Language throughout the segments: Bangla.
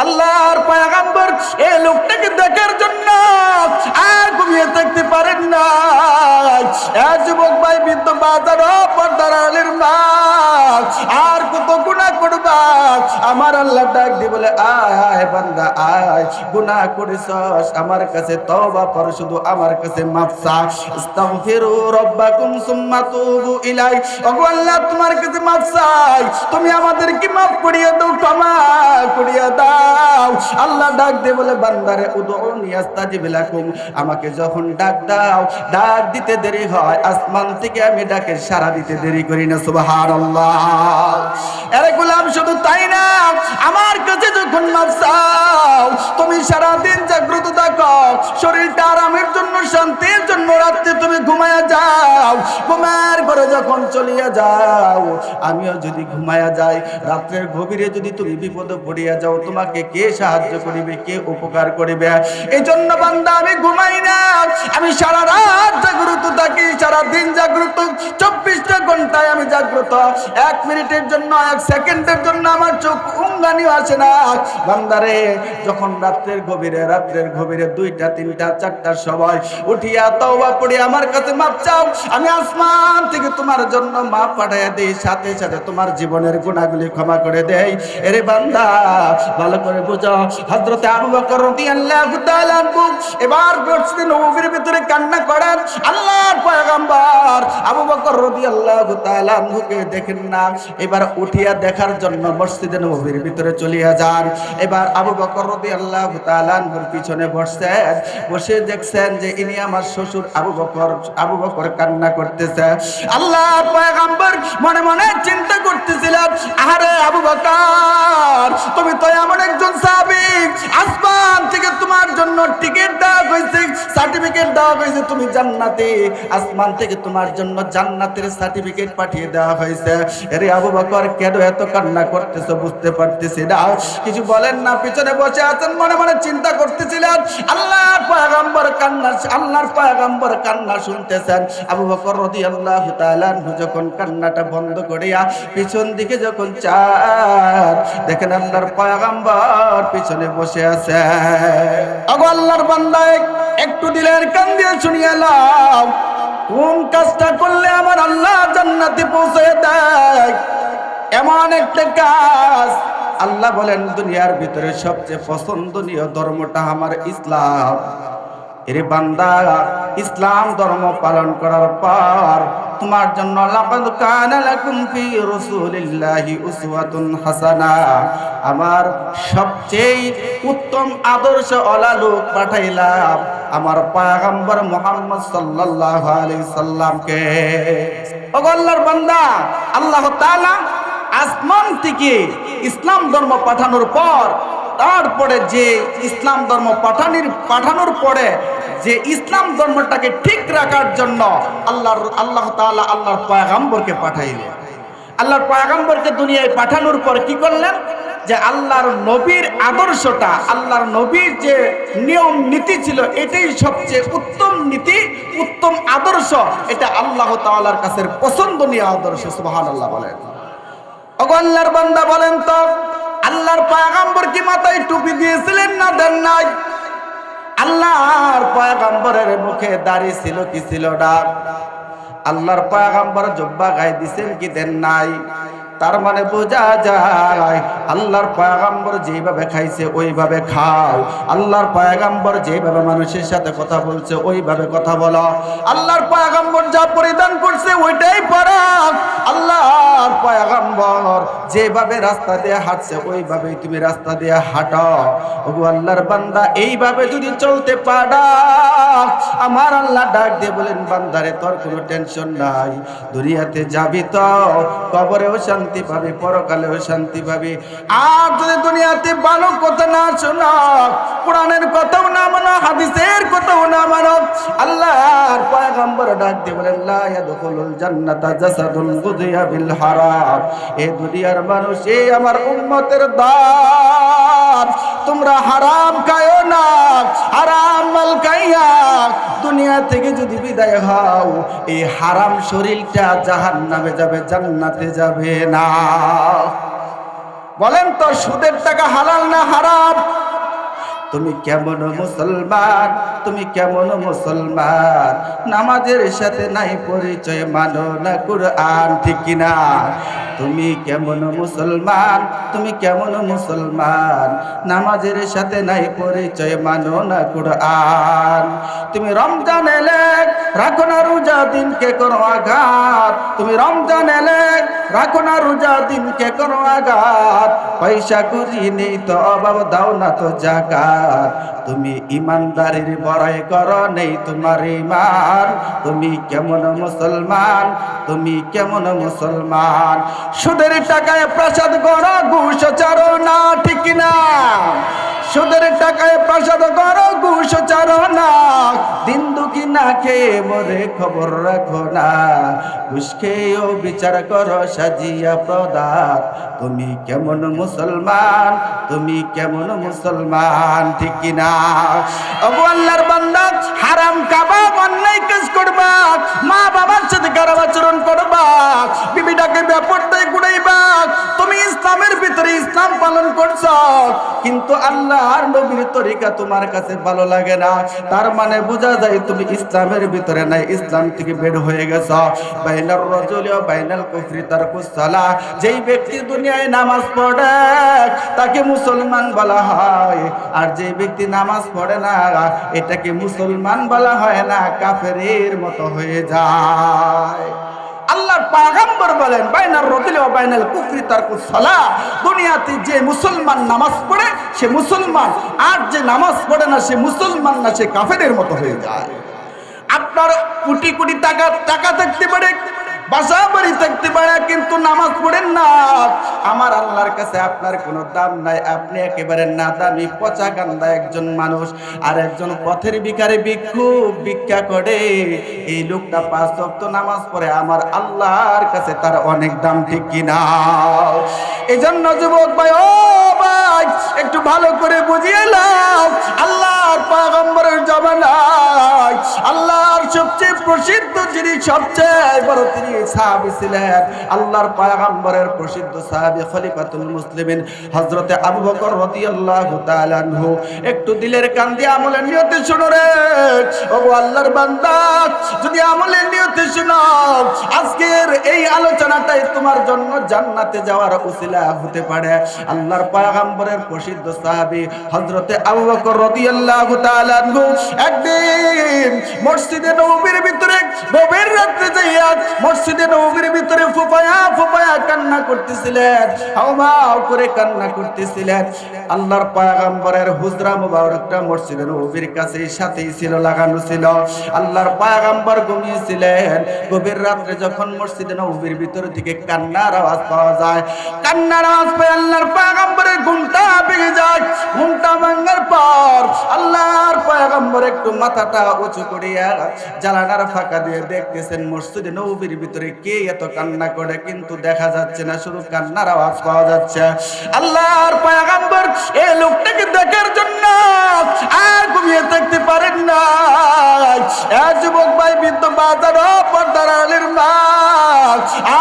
আল্লাহর পয়গাম্বর এই লোকটাকে দেখার জন্য আর ঘুমিয়ে থাকতে পারেন না যুবক ভাই বৃদ্ধ বাজার মা আর কত গুণা করবা? আমার আল্লাহ ডাক দি বলে, আয় বান্দা, আয়। গুণা আমার কাছে তওবা কর, শুধু আমার কাছে মাফ চা ইস্তাগফিরু রাব্বাকুম সুম্মা তুবু ইলাই আল্লাহ, তোমার কাছে মাফ চাই। তুমি আমাদেরকে মাফ করিয়ে দাও, ক্ষমা করিয়ে দাও। আল্লাহ ডাক দে বলে, বান্দারে উদউনি আস্তাজিব লাকুম আমাকে যখন ডাক দাও, ডাক দিতে দেরি হয়, আসমান থেকে আমি ডাকে সারা দিতে দেরি করি না, সুবহানাল্লাহ। আরে গোলাম, শুধু তাই না, আমার কাছে যখন মাফ চাও, তুমি সারা দিন জাগ্রত থাকো, শরীরটা আরামের জন্য, শান্তির জন্য, রাত্রে তুমি ঘুমায়া যাও, ঘুমার ঘরে যখন চলিয়া যাও, আমিও যদি ঘুমায়া যাই, রাত্রের গভীরে যদি তুমি বিপদে পড়িয়া যাও, তোমাকে কে সাহায্য করিবে, কে উপকার করিবে? এই জন্য বান্দা, আমি ঘুমাই না। আমি সারা রাত জাগ্রত থাকি, সারা দিন জাগ্রত। চব্বিশটা ঘন্টায় আমি জাগ্রত। এক মিনিটের জন্য, এক সেকেন্ডের জন্য আমার চোখ উঙ্গানিও আসে না। বান্দারে যখন রাত্রের গভীরে রাত্রের গভীরে দুইটা, তিনটা, চারটার সময় উঠিয়া তওবা পড়ে আমার কাছে মাপ চাও, আমি আসমান থেকে তোমার জন্য মাপ পাঠাইয়া দেই, সাথে সাথে তোমার জীবনের গুণাগুলি ক্ষমা করে দেই। এরে বান্দা, ভালো করে বুঝো হযরতে আবু বকর রাদিয়াল্লাহু তাআলা এবার মসজিদে নববীর ভিতরে কান্না করেন। আল্লাহর পয়গম্বর আবু বকর রাদিয়াল্লাহু তাআলা আনহুকে দেখেন না। এবার উঠিয়া দেখার জন্য মসজিদে নববীর ভিতরে চলিয়া যান। এবার আবু বকর রাদিয়াল্লাহু তাআলা আনহুর পিছনে বসছেন। বসে দেখছেন যে ইনি আমার শ্বশুর আবু বকর আবু বকর কান্না করতেছে। আল্লাহর পয়গম্বর মনে মনে চিন্তা করতেছিলেন আরে আবু বকর, তুমি তো এমন একজন সাহাবী আসমান। জন্য টিকিট দেওয়া হয়েছে সার্টিফিকেট দেওয়া হয়েছে, তুমি জান্নাতে। আসমান থেকে তোমার জন্য জান্নাতের সার্টিফিকেট পাঠিয়ে দেওয়া হয়েছে। আরে আবু বকর, কেন এত কান্না করতেছো বুঝতে পারতেছি না। কিছু বলেন না, পিছনে বসে আছেন, মনে মনে চিন্তা করতেছিলেন। আল্লাহর পয়গম্বর কান্না আল্লাহর পয়গম্বর কান্না শুনতেছেন। আবু বকর রাদিয়াল্লাহু তাআলা যখন কান্নাটা বন্ধ করিয়া পিছন দিকে যখন চার দেখেন আল্লাহর পয়গম্বর পিছনে বসে আছে আল্লাহর বান্দায় একটু দিলের কান দিয়ে শুনিয়ে লাও কোন কাজটা করলে আমার আল্লাহ জান্নাতে পৌঁছে দেয়? এমন একটা কাজ। আল্লাহ বলেন, দুনিয়ার ভিতরে সবচেয়ে পছন্দনীয় ধর্মটা আমার ইসলাম। এরে বান্দা, ইসলাম ধর্ম পালন করার পর তোমার জন্য লাকাদ কানা লাকুম ফি রাসূলিল্লাহি উসওয়াতুন হাসানা। আমার সবচেয়ে উত্তম আদর্শ ওলা লোক পাঠাইলাম আমার পয়গম্বর মুহাম্মদ সাল্লাল্লাহু আলাইহি সাল্লামকে। ওগো আল্লাহর বান্দা, আল্লাহ তাআলা আসমান থেকে ইসলাম ধর্ম পাঠানোর পর তারপরে যে ইসলাম ধর্ম পাঠানির, পাঠানোর পরে যে ইসলাম ধর্মটাকে ঠিক রাখার জন্য আল্লাহর আল্লাহ তাআলা আল্লাহর পয়গাম্বরকে পাঠাইলেন। আল্লাহর পয়গাম্বরকে দুনিয়ায় পাঠানোর পর কি করলেন? যে আল্লাহর নবীর আদর্শটা, আল্লাহর নবীর যে নিয়ম নীতি ছিল, এটাই সবচেয়ে উত্তম নীতি, উত্তম আদর্শ, এটা আল্লাহ তাআলার কাছে পছন্দনীয় আদর্শ সুবাহ আল্লাহ বলেন। ওগো আল্লাহর বান্দা বলেন তো আল্লাহর পয়গাম্বর কি মাথায় টুপি দিয়েছিলেন না দেন নাই? আল্লাহর পয়গাম্বরের মুখে দাড়ি ছিল কি ছিল ডাক আল্লাহর পয়গাম্বর জব্বা গায়ে দিছেন কি দেন নাই? তার মানে বোঝা যায়, আল্লাহর পয়গাম্বর যেভাবে খাইছে, ওইভাবে খাও। আল্লাহর পয়গাম্বর যেভাবে মানুষের সাথে কথা বলছে, ওইভাবে কথা বলো। আল্লাহর পয়গাম্বর যা পরিধান করছে, ওইটাই পরা আল্লাহর পয়গাম্বর যেভাবে রাস্তা দিয়ে হাঁটছে, ওইভাবেই তুমি রাস্তা দিয়ে হাঁটো। ওগো আল্লাহর বান্দা, এইভাবে যদি চলতে পারা, আমার আল্লাহ ডাক দিয়ে বলেন, বান্দারে, তোর কোনো টেনশন নাই, দুনিয়াতে যাবি তো, কবরেও শান্তি পাবি পরকালেও শান্তি পাবে। আর যদি দুনিয়াতে ভালো কথা না শোনা কোরআনের কথাও না মানা, হাদিসের কথা পয়গম্বর ডাক দিয়ে বলেন, লা ইয়াদখুলুল জান্নাতা জাসাদুন গুদিয়া বিল হারাম। এই দুনিয়ার মানুষ এই আমার উম্মতের দাস তোমরা হারাম খায়ো না, হারাম মাল খাইয়া দুনিয়া থেকে যদি বিদায় হও এই হারাম শরীরটা জাহান্নামে যাবে, জান্নাতে যাবে না। বলেন তো, সুদের টাকা হালাল না হারাম? তুমি কেমন মুসলমান? তুমি কেমন মুসলমান? নামাজের সাথে নাই পরিচয়, মানো না কুরআন, ঠিক কিনা? তুমি কেমন মুসলমান? তুমি কেমন মুসলমান? নামাজের সাথে নাই পরিচয়, মানো না কুরআন। তুমি রমজান এলে রাখো না রোজা দিনকে করো আঘাত। তুমি রমজান এলে রাখো না রোজা দিনকে করো আঘাত। পয়সা কুড়ি নেই তো অভাব, দাও না তো জাকাত। তুমি ইমানদারির বড়াই করো, নেই তোমার ইমান। তুমি কেমন মুসলমান? তুমি কেমন মুসলমান? সুদের টাকায় প্রাসাদ করো ঘুষ চারো না, ঠিক না? সুদের টাকায় প্রাসাদ করো ঘুষ চারো না। দিন দুঃখী না খেয়ে মরে খবর রাখো না। ঘুষ খেয়েও বিচার করো, সাজিয়া প্রদাত। তুমি কেমন মুসলমান? তুমি কেমন মুসলমান, ঠিক কিনা আবু আল্লাহর বান্দা, হারাম কাবা অন্যায় কাজ করবা। মা বাবার সাথে খারাপ আচরণ করবা। বিবিটাকে ব্যাপারটাই গুড়াইবা তুমি ইসলামের ভিতরে ইসলাম পালন করছ, কিন্তু আল্লাহর নবীর তরিকা তোমার কাছে ভালো লাগে না। তার মানে বোঝা যায় তুমি ইসলামের ভিতরে নাই, ইসলাম থেকে বের হয়ে গেছ। বাইনার রজুলি বাইনাল কুফরি তারকুস সালাহ যেই ব্যক্তি দুনিয়ায় নামাজ পড়ে, তাকে মুসলমান বলা হয়। আর যে ব্যক্তি নামাজ পড়ে না, এটাকে মুসলমান বলা হয় না কাফেরের মতো হয়ে যায়। আল্লাহর পাগাম্বর বলেন, বাইনার রদিল ও বাইনাল কুফরি তারকুল সালা। দুনিয়াতে যে মুসলমান নামাজ পড়ে, সে মুসলমান। আর যে নামাজ পড়ে না, সে মুসলমান না, সে কাফেরের মতো হয়ে যায়। আপনার কোটি কোটি টাকা টাকা থাকতে পারে বাসা বাড়ি থাকতে পারে, কিন্তু নামাজ পড়েন না। আমার আল্লাহর কাছে আপনার কোনো দাম নাই। আপনি একেবারে না দামি পচা গান্দা একজন মানুষ। আর একজন পথের ভিখারি ভিক্ষু ভিক্ষা করে। এই লোকটা পাঁচ ওয়াক্ত নামাজ পড়ে। আমার আল্লাহর কাছে তার অনেক দাম ঠিক কিনা। এই জন্য যুবক ভাই ও একটু ভালো করে বুঝিয়ে নাও। আল্লাহর পাগম্বরের জমানায় আল্লাহর সবচেয়ে প্রসিদ্ধ যিনি, সবচেয়ে বড় তিনি সাহাবী ছিলেন। আল্লাহর পায়গাম্বরের প্রসিদ্ধ সাহাবী খলিফাতুল মুসলিমিন হযরতে আবু বকর রাদিয়াল্লাহু তাআলা আনহু। একটু দিলের কান্দি আমলের নিয়তে শুনো রে। ওগো আল্লাহর বান্দা, যদি নিয়তে শুনো আজকের এই আলোচনাটাই তোমার জন্য জান্নাতে যাওয়ার উসিলা হতে পারে। আল্লাহর পায়গাম্বরের প্রসিদ্ধ সাহাবী হযরতে আবু বকর রাদিয়াল্লাহু তাআলা একদিন মসজিদে নববীর ভিতরে গভীর রাত্রে যাইয়া মসজিদে নববীর ভিতরে ফুপায়া ফুপায়া কান্না করতেছিলেন হাওমাও করে কান্না করতেছিলেন। আল্লাহর পয়গম্বরের হুজরা মুবারকটা মসজিদে নববীর কাছে সাথেই ছিল, লাগানো ছিল। আল্লাহর পয়গম্বর ঘুমিয়েছিলেন গভীর রাত্রে যখন মসজিদে নববীর ভিতর থেকে কান্নার আওয়াজ পাওয়া যায়, কান্নার আওয়াজ পেয়ে আল্লাহর পয়গম্বরের ঘুমটা ভেঙে যায়। ঘুমটা ভাঙার পর আল্লাহর পয়গম্বর একটু মাথাটা উঁচু করিয়া জালানার ফাঁকা দিয়ে দেখতেছেন মসজিদে নবীর ভিতরে কে এত কান্না করে, কিন্তু দেখা যাচ্ছে না, শুধু কান্নার আওয়াজ পাওয়া যাচ্ছে। আল্লাহর পয়গম্বর এই লোকটাকে দেখার জন্য আর ঘুমিয়ে থাকতে পারেন না যুবক ভাই বৃদ্ধ বাজার পর্দার আলীর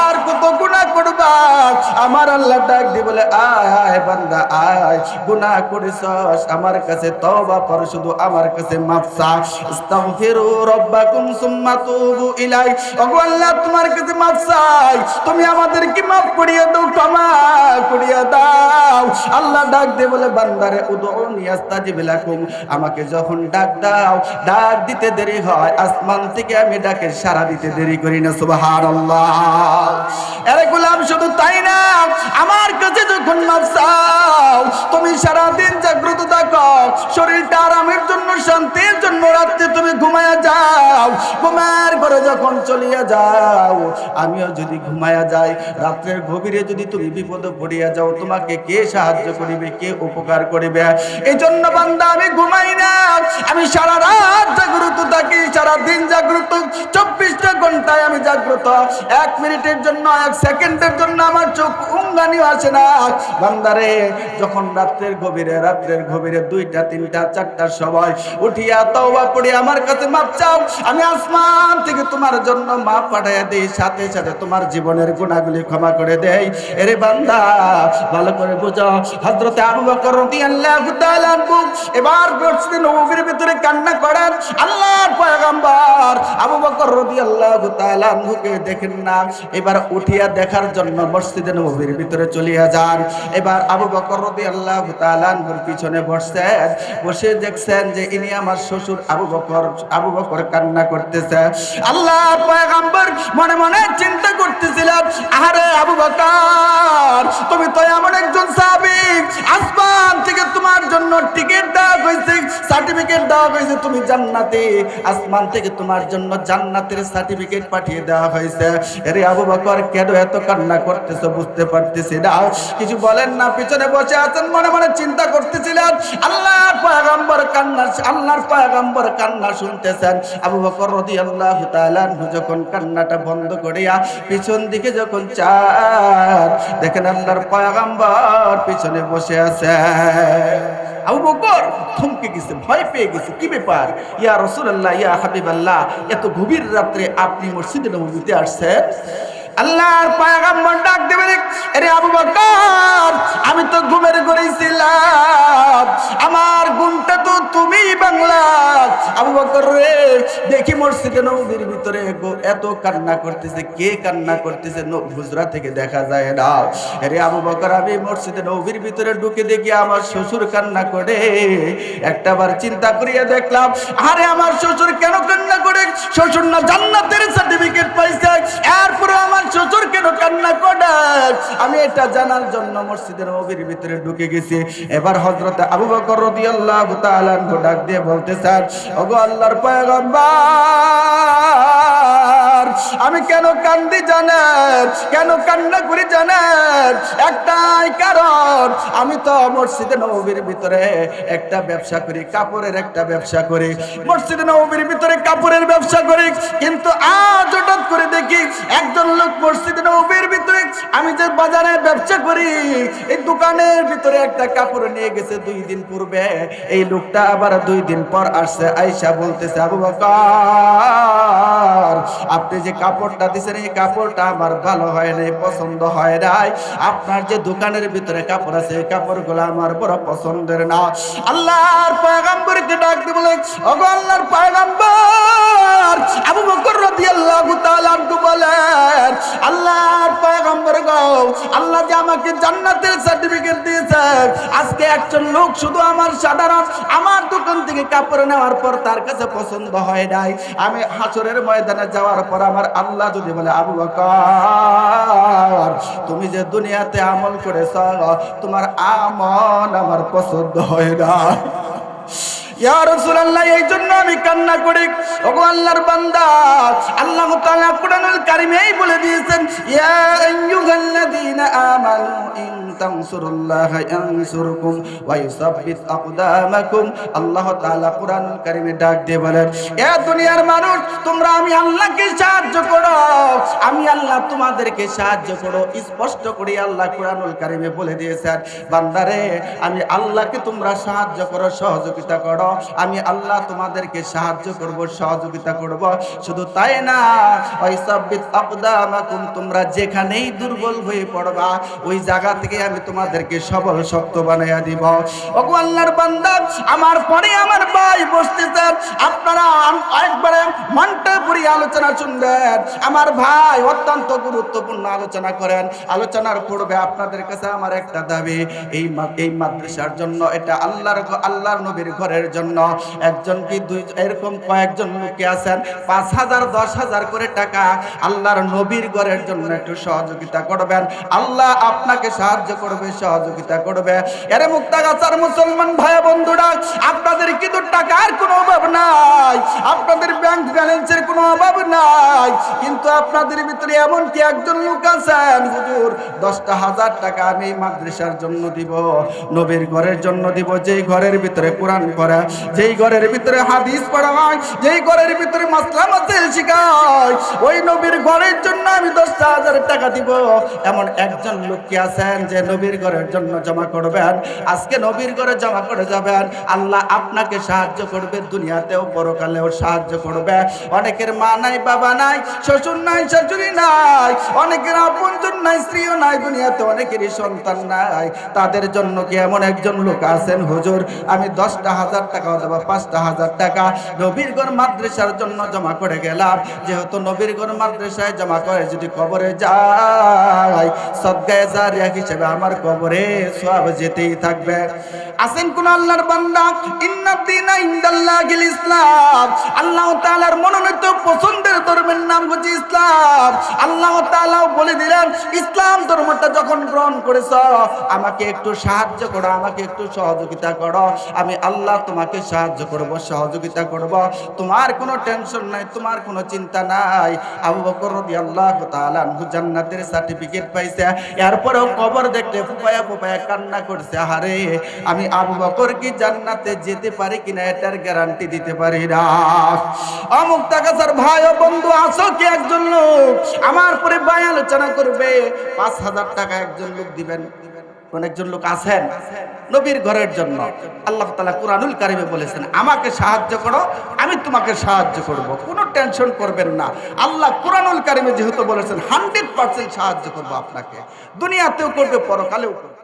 আর কত গুণা করবা আমার আল্লাহ ডাক দি বলে, আয় আয় বান্দা, আয়। গুনাহ করেছস আমার কাছে তওবা কর, শুধু আমার কাছে মাফ চা আস্তাগফিরু রাব্বাকুম সুম্মা তুবু ইলাই ওগো আল্লাহ, তোমার কাছে মাফ তুমি আমাদেরকে মাফ করিয়ে দাও, ক্ষমা করিয়ে দাও। আল্লাহ ডাক দে বলে, বান্দারে, উদউনি আস্তাজিব লাকুম আমাকে যখন ডাক দাও, ডাক দিতে দেরি হয়। আসমান থেকে আমি ডাকে সারা দিতে দেরি করি না, সুবহানাল্লাহ। রাত্রে তুমি আমিও যদি ঘুমায়া যাই, রাত্রের গভীরে যদি তুমি বিপদে পড়িয়া যাও, তোমাকে কে সাহায্য করিবে, কে উপকার করিবে? এই জন্য বান্দা, আমি ঘুমাই না। আমি সারা রাত জাগ্রত থাকি সারা দিন জাগ্রত। চব্বিশটা ঘন্টায় আমি জাগ্রত। এক মিনিটের জন্য, এক সেকেন্ডের জন্য আমার চোখ উঙ্গানিও আসে না। বান্দারে, যখন রাত্রের গভীরে রাত্রের গভীরে দুইটা, তিনটা চারটার সময় উঠিয়া তওবা পড়ে আমার কাছে মাপ চাও, আমি আসমান থেকে তোমার জন্য মাপ পাঠাইয়া দেই, সাথে সাথে তোমার জীবনের গুণাগুলি ক্ষমা করে দেই। এরে বান্দা, ভালো করে বুঝো, হযরতে আবু বকর রাদিয়াল্লাহু তাআলা এবার মসজিদে নববীর ভিতরে কান্না করেন আল্লাহর পয়গম্বর আবু বকর রাদিয়াল্লাহু তাআলা আনহুকে দেখেন না। এবার উঠিয়া দেখার জন্য মসজিদে নববীর ভিতরে চলিয়া যান। এবার আবু বকর রাদিয়াল্লাহু তাআলা আনহুর পিছনে বসছেন। বসে দেখছেন যে ইনি আমার শ্বশুর আবু বকর আবু বকর কান্না করতেছে। আল্লাহর পয়গম্বর মনে মনে চিন্তা করতেছিলেন আরে আবু বকর, তুমি তো এমন একজন সাহাবী। আসমান থেকে তোমার জন্য টিকিট দেওয়া হয়েছে, সার্টিফিকেট দেওয়া হয়েছে, তুমি জান্নাতে। আসমান থেকে তোমার জন্য জান্নাতের সার্টিফিকেট পাঠিয়ে দেওয়া হয়েছে। আরে আবু বকর, কেন এত কান্না করতেছো? বুঝতে পারতেছি না। কিছু বলেন না, পিছনে বসে আছেন, মনে মনে চিন্তা করতেছিলেন। আল্লাহর পয়গম্বর কান্না আল্লাহর পয়গম্বর কান্না শুনতেছেন। আবু বকর তাআলা আনহু যখন কান্নাটা বন্ধ করিয়া পিছন দিকে যখন চান, দেখেন আল্লাহর পয়গম্বর পিছনে বসে আছে আবু বকর থমকে গেছে, ভয় পেয়ে গেছে। কি ব্যাপার? ইয়া রসুল্লাহ ইয়া হাবিবাল্লাহ, এত গভীর রাত্রে আপনি মসজিদে নবীতে আসছেন? আল্লাহর পয়গম্বর ডাক আমি তো ঘুমের করেছিলাম আমার ঘুমটা তো তুমি বাংলা আবু বকর রে, দেখি মসজিদে নবীর ভিতরে এত কান্না করতেছে, কে কান্না করতেছে হুজরা থেকে দেখা যায় না। আরে আবু বকর, আমি মসজিদে নবীর ভিতরে ঢুকে দেখি আমার শ্বশুর কান্না করে। একটাবার চিন্তা করিয়া দেখলাম, আরে আমার শ্বশুর কেন কান্না করে? শ্বশুর না জান্নাতের সার্টিফিকেট পাইছে। এরপরে আমার শ্বশুর কেন কান্না করে? আমি এটা জানার জন্য মসজিদের নবীর ভিতরে ঢুকে গেছি। এবার হযরতে আবু বকর রাদিয়াল্লাহু তাআলা ডাক দিয়ে বলতে, স্যার, ওগো আল্লাহর পয়গম্বর, আমি কেন কান্দি জানেন? কেন কান্না করি জানেন? একটাই কারণ, আমি তো মসজিদে নবীর ভিতরে একটা ব্যবসা করি, কাপড়ের একটা ব্যবসা করি। মসজিদে নবীর ভিতরে কাপড়ের ব্যবসা করি, কিন্তু আজ হঠাৎ করে দেখি একজন লোক মসজিদে নবীর ভিতরে বাজারে ব্যবসা করি। এই দোকানের ভিতরে একটা কাপড় নিয়ে গেছে দুই দিন পূর্বে। এই লোকটা আবার দুই দিন পর আসছে, আইসা বলতেছে, আবু বকর, আপনি যে কাপড়টা দিছেন, এই কাপড়টা আমার ভালো হয় নাই, পছন্দ হয় নাই। আপনার যে দোকানের ভিতরে কাপড় আছে, এই কাপড়গুলো আমার বড় পছন্দের না। আল্লাহর পয়গম্বরকে ডাক দিয়ে বলে, ওগো আল্লাহর পয়গম্বর, আবু বকর রাদিয়াল্লাহু তাআলা বলেন, আল্লাহর পয়গম্বর গো আল্লাহ যে আমাকে জান্নাতের সার্টিফিকেট দিয়েছে। আজকে একজন লোক শুধু আমার সাধারণ, আমার দোকান থেকে কাপড় নেওয়ার পর তার কাছে পছন্দ হয় নাই। আমি হাসরের ময়দানে যাওয়ার পর আমার আল্লাহ যদি বলে, আবু বকর, তুমি যে দুনিয়াতে আমল করেছ, তোমার আমল আমার পছন্দ হয় না এই জন্য আমি কান্না দিয়েছেন ডাক বলেন, এ দুনিয়ার মানুষ, তোমরা আমি আল্লাহকে সাহায্য করো। আমি আল্লাহ তোমাদেরকে সাহায্য করো। স্পষ্ট করে আল্লাহ কোরআনুল কারিমে বলে দিয়েছেন, বান্দারে, আমি আল্লাহকে তোমরা সাহায্য করো, সহযোগিতা করো। আমি আল্লাহ তোমাদেরকে সাহায্য করব, সহযোগিতা করব। শুধু তাই না আকদামাকুম তোমরা যেখানেই দুর্বল হয়ে পড়বা, ওই জায়গা থেকে আমি তোমাদেরকে সবল, শক্ত বানাইয়া দিব। ওগো আল্লাহর বান্দা, আমার পরে আমার ভাই বসতেছেন। আপনারা একবারে মনটা পুরি আলোচনা শুনবেন। আমার ভাই অত্যন্ত গুরুত্বপূর্ণ আলোচনা করেন। আলোচনার পূর্বে আপনাদের কাছে আমার একটা দাবি, এই এই মাদ্রাসার জন্য এটা আল্লাহর আল্লাহর নবীর ঘরের জন্য একজন কি দুই, এরকম কয়েকজন লোকে আছেন? পাঁচ হাজার, দশ হাজার করে টাকা আল্লাহর নবীর ঘরের জন্য একটু সহযোগিতা করবেন। আল্লাহ আপনাকে সাহায্য করবে, সহযোগিতা করবে। এরে মুক্তাগাছার মুসলমান ভাই বন্ধুরা, আপনাদের কিন্তু টাকার কোনো অভাব নাই? আপনাদের ব্যাংক ব্যালেন্সের কোনো অভাব নাই। কিন্তু আপনাদের ভিতরে এমন কি একজন লোক আছেন? হুজুর, দশটা হাজার টাকা আমি মাদ্রাসার জন্য দিব, নবীর ঘরের জন্য দিব, যেই ঘরের ভিতরে কোরআন পড়া। যেই ঘরের ভিতরে হাদিস পড়া হয়, যেই ঘরের ভিতরে মাসলা মাসাইল শিখায়, ওই নবীর ঘরের জন্য আমি দশটা হাজার টাকা দিব। এমন একজন লোক কি আছেন যে নবীর ঘরের জন্য জমা করবেন। আজকে নবীর ঘরে জমা করে যাবেন। আল্লাহ আপনাকে সাহায্য করবে, দুনিয়াতেও পরকালেও সাহায্য করবে। অনেকের মা নাই, বাবা নাই, শ্বশুর নাই, শাশুড়ি নাই, অনেকের আপনজন নাই, স্ত্রীও নাই, দুনিয়াতে অনেকেরই সন্তান নাই। তাদের জন্য কি এমন একজন লোক আছেন? হুজুর, আমি দশটা হাজার টাকা অথবা পাঁচটা হাজার টাকা। নবীরগড় মাদ্রাসার জন্য জমা করে গেলাম। যেহেতু নবীরগড় মাদ্রাসায় জমা করে যদি কবরে যায়, সদ্গায় জারিয়া হিসেবে আমার কবরে সব যেতেই থাকবে। আছেন কোন আল্লাহর বান্দা? ইন্নাতিনা ইনদাল্লাহিল ইসলাম। আল্লাহ তাআলার মনোনীত পছন্দের ধর্মের নাম হচ্ছে ইসলাম। আল্লাহ তাআলাও বলে দিলেন, ইসলাম ধর্মটা যখন গ্রহণ করেছ, আমাকে একটু সাহায্য করো, আমাকে একটু সহযোগিতা করো। আমি আল্লাহ তোমাকে সাহায্য করব, সহযোগিতা করব। তোমার কোনো টেনশন নাই, তোমার কোনো চিন্তা নাই। আবু বকর রাদিয়াল্লাহু তাআলা আনহু জান্নাতের সার্টিফিকেট পাইছে। এরপরেও কবর দেখতে ফুপায়া ফুপায়া কান্না করছে আরে আমি আবু বকর কি জান্নাতে যেতে পারি কিনা এটার গ্যারান্টি দিতে পারি না? অমুক টাকার ভাই ও বন্ধু আসো কি একজন লোক? আমার পরে ভাই আলোচনা করবে, পাঁচ হাজার টাকা একজন লোক দিবেন। কোন একজন লোক আছেন নবীর ঘরের জন্য। আল্লাহ তালা কুরআনুল কারিমে বলেছেন, আমাকে সাহায্য করো, আমি তোমাকে সাহায্য করব। কোনো টেনশন করবেন না। আল্লাহ কুরআনুল কারিমে যেহেতু বলেছেন, হান্ড্রেড পার্সেন্ট সাহায্য করব আপনাকে। দুনিয়াতেও করবে, পরকালেও করবে।